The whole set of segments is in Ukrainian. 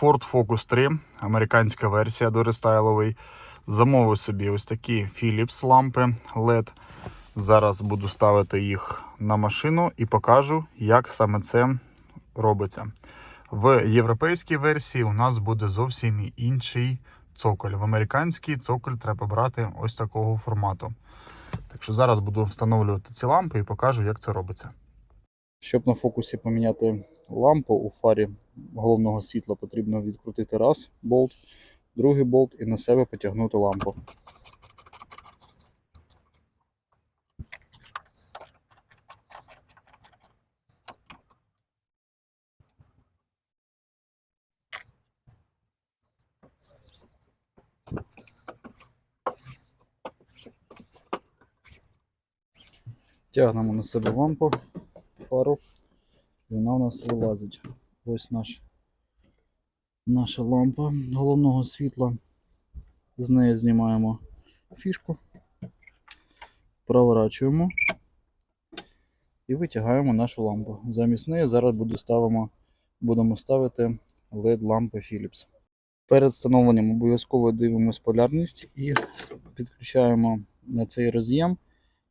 Ford Focus 3, американська версія до рестайловий. Замовив собі ось такі Philips лампи LED. Зараз буду ставити їх на машину і покажу, як саме це робиться. В європейській версії у нас буде зовсім інший цоколь. В американський цоколь треба брати ось такого формату. Так що зараз буду встановлювати ці лампи і покажу, як це робиться. Щоб на фокусі поміняти лампу у фарі головного світла, потрібно відкрутити раз болт, другий болт і на себе потягнути лампу. Тягнемо на себе лампу, фару, і вона у нас вилазить. Ось наш, наша лампа головного світла. З неї знімаємо фішку, проворачуємо і витягаємо нашу лампу. Замість неї зараз буду ставимо, будемо ставити LED лампи Philips. Перед встановленням обов'язково дивимось полярність і підключаємо на цей роз'єм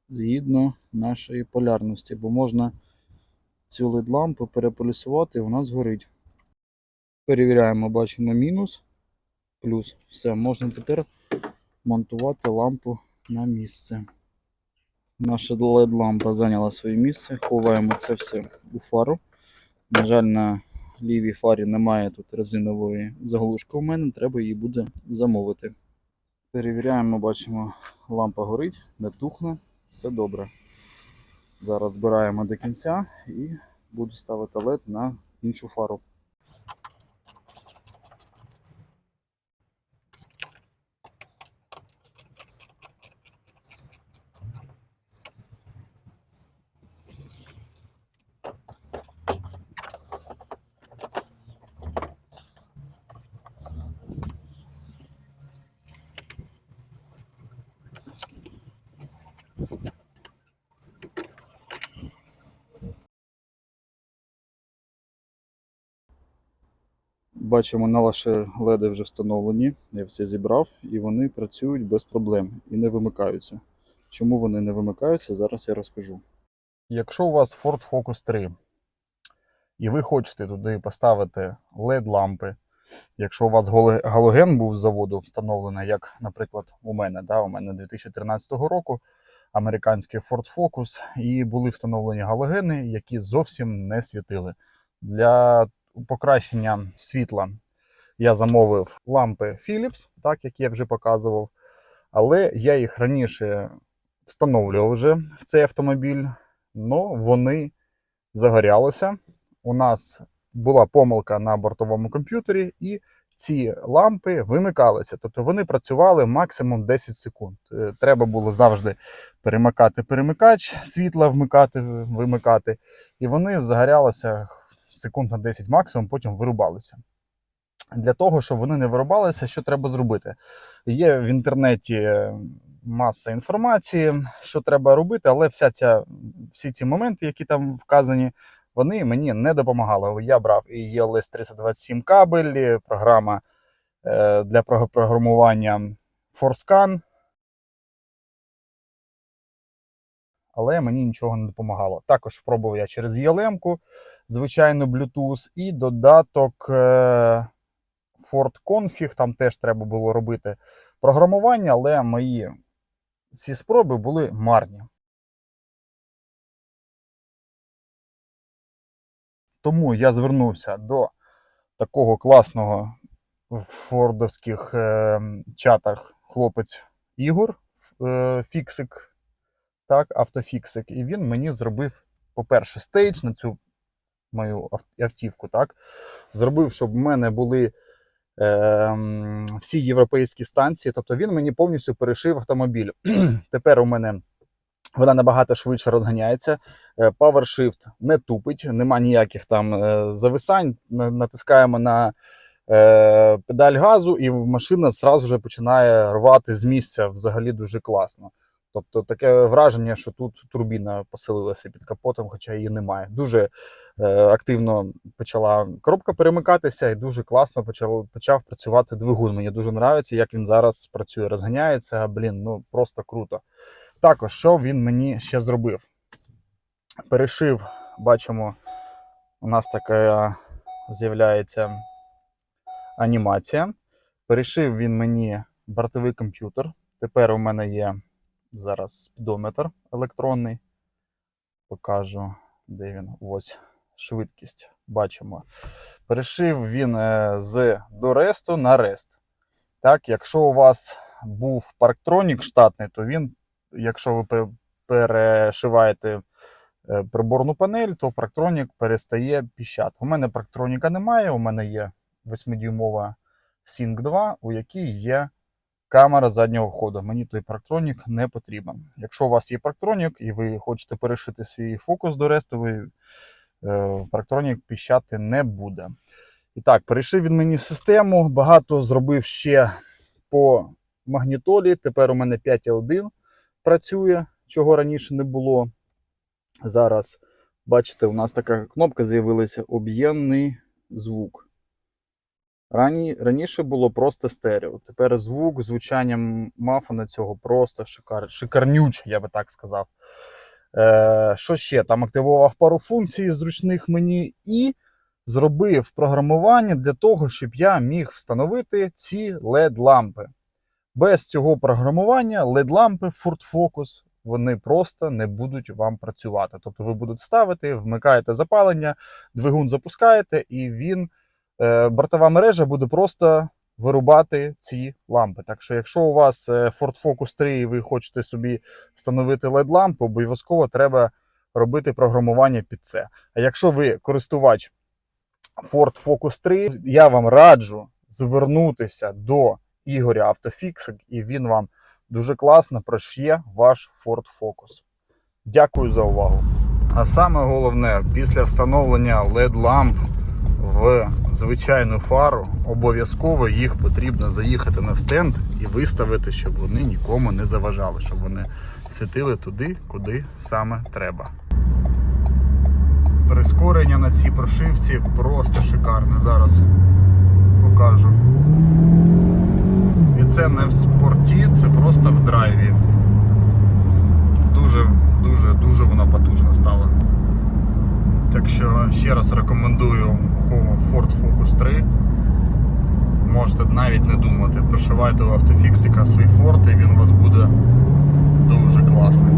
згідно нашої полярності, бо можна цю LED лампу переполюсувати і вона згорить. Перевіряємо, бачимо мінус, плюс. Все, можна тепер монтувати лампу на місце. Наша LED лампа зайняла своє місце. Ховаємо це все у фару. На жаль, на лівій фарі немає тут резинової заглушки у мене, треба її буде замовити. Перевіряємо, бачимо, лампа горить, не тухне, все добре. Зараз збираємо до кінця і буду ставити лед на іншу фару. Бачимо, наші леди вже встановлені. Я все зібрав, і вони працюють без проблем і не вимикаються. Чому вони не вимикаються, зараз я розкажу. Якщо у вас Ford Focus 3, і ви хочете туди поставити LED-лампи, якщо у вас галоген був з заводу встановлений, як, наприклад, у мене, да, у мене 2013 року американський Ford Focus, і були встановлені галогени, які зовсім не світили. Для покращення світла я замовив лампи Philips, так як я вже показував. Але я їх раніше встановлював вже в цей автомобіль, але вони загорялися. У нас була помилка на бортовому комп'ютері, і ці лампи вимикалися. Тобто вони працювали максимум 10 секунд. Е, Треба було завжди перемикати перемикач, світла вмикати, вимикати, і вони загорялися секунд на 10 максимум, потім вирубалися. Для того, щоб вони не вирубалися, що треба зробити? Є в інтернеті маса інформації, що треба робити, але вся ця, всі ці моменти, які там вказані, вони мені не допомагали. Я брав і ELS 327 кабель, програма е, для прог- програмування ForScan, але мені нічого не допомагало. Також спробував я через ELM, звичайно, Bluetooth, і додаток е, Ford Config, там теж треба було робити програмування, але мої ці спроби були марні. Тому я звернувся до такого класного в фордовських е, чатах хлопець Ігор, е, Фіксик, так, автофіксик, і він мені зробив, по-перше, стейдж на цю мою автівку, так, зробив, щоб в мене були е, всі європейські станції. Тобто він мені повністю перешив автомобіль. Тепер у мене вона набагато швидше розганяється. Е, PowerShift не тупить, нема ніяких там е, зависань. На- Натискаємо на е, педаль газу, і машина зразу же починає рвати з місця взагалі дуже класно. Тобто таке враження, що тут турбіна поселилася під капотом, хоча її немає. Дуже е, активно почала коробка перемикатися, і дуже класно почав, почав працювати двигун. Мені дуже подобається, як він зараз працює, розганяється. Блін, ну просто круто. Також, що він мені ще зробив? Перешив, бачимо, у нас така з'являється анімація. Перешив він мені бортовий комп'ютер. Тепер у мене є зараз спідометр електронний. Покажу, де він. Ось швидкість. Бачимо. Перешив він е, з до ресту на рест. Так, якщо у вас був парктронік штатний, то він, якщо ви перешиваєте е, приборну панель, то парктронік перестає піщати. У мене парктроніка немає, у мене є 8-дюймова Sync 2, у якій є камера заднього ходу. Мені той парктронік не потрібен. Якщо у вас є парктронік і ви хочете перешити свій фокус до рестовий, е, парктронік піщати не буде. І так, перейшов він мені систему. Багато зробив ще по магнітолі. Тепер у мене 5.1 працює, чого раніше не було. Зараз, бачите, у нас така кнопка з'явилася об'ємний звук. Рані, раніше було просто стерео. Тепер звук, звучання мафона цього просто шикар, шикарнюч, я би так сказав. Е, що ще? Там активував пару функцій зручних мені і зробив програмування для того, щоб я міг встановити ці LED-лампи. Без цього програмування LED-лампи Ford Focus вони просто не будуть вам працювати. Тобто ви будете ставити, вмикаєте запалення, двигун запускаєте, і він, бортова мережа буде просто вирубати ці лампи. Так що, якщо у вас е, Ford Focus 3 і ви хочете собі встановити LED-лампи, обов'язково треба робити програмування під це. А якщо ви користувач Ford Focus 3, я вам раджу звернутися до Ігоря Автофіксик, і він вам дуже класно прошє ваш Ford Focus. Дякую за увагу. А саме головне, після встановлення LED-ламп в звичайну фару, обов'язково їх потрібно заїхати на стенд і виставити, щоб вони нікому не заважали, щоб вони світили туди, куди саме треба. Прискорення на цій прошивці просто шикарне. Зараз покажу. І це не в спорті, це просто в драйві. Дуже, дуже, дуже вона потужна стала. Так що ще раз рекомендую у кого Ford Focus 3. Можете навіть не думати, прошивайте у автофіксика свій Ford і він у вас буде дуже класним.